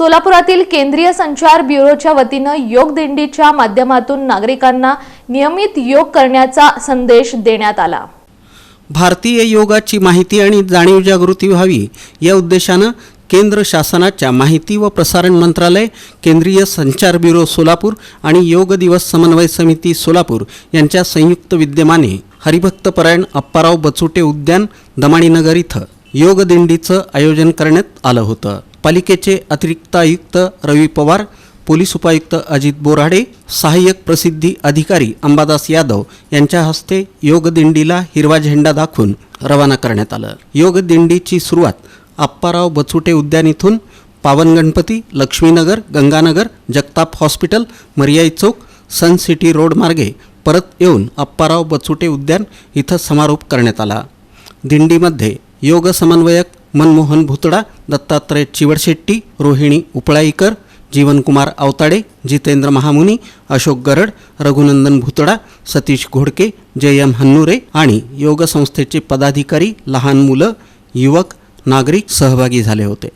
सोलापुरातील केंद्रीय संचार ब्युरोच्या वतीनं योग दिंडीच्या माध्यमातून नागरिकांना नियमित योग करण्याचा संदेश देण्यात आला. भारतीय योगाची माहिती आणि जाणीव जागृती व्हावी या उद्देशानं केंद्र शासनाच्या माहिती व प्रसारण मंत्रालय केंद्रीय संचार ब्युरो सोलापूर आणि योग दिवस समन्वय समिती सोलापूर यांच्या संयुक्त विद्यमाने हरिभक्तपरायण अप्पाराव बचुटे उद्यान दमाणीनगर इथं योग दिंडीचं आयोजन करण्यात आलं होतं. पालिकेचे अतिरिक्त आयुक्त रवी पवार पोलीस उपायुक्त अजित बोराडे सहाय्यक प्रसिद्धी अधिकारी अंबादास यादव यांच्या हस्ते योगदिंडीला हिरवा झेंडा दाखवून रवाना करण्यात आलं. योगदिंडीची सुरुवात आप्पाराव बचुटे उद्यान इथून पावन गणपती लक्ष्मीनगर गंगानगर जगताप हॉस्पिटल मर्याई चौक सन सिटी रोड मार्गे परत येऊन आप्पाराव बचुटे उद्यान इथं समारोप करण्यात आला. दिंडीमध्ये योग समन्वयक मनमोहन भुतडा दत्तात्रय चिवडशेट्टी रोहिणी उपळाईकर जीवनकुमार आवताडे जितेंद्र महामुनी अशोक गरड रघुनंदन भुतडा सतीश घोडके जय एम हन्नुरे आणि योग संस्थेचे पदाधिकारी लहान मुलं युवक नागरिक सहभागी झाले होते.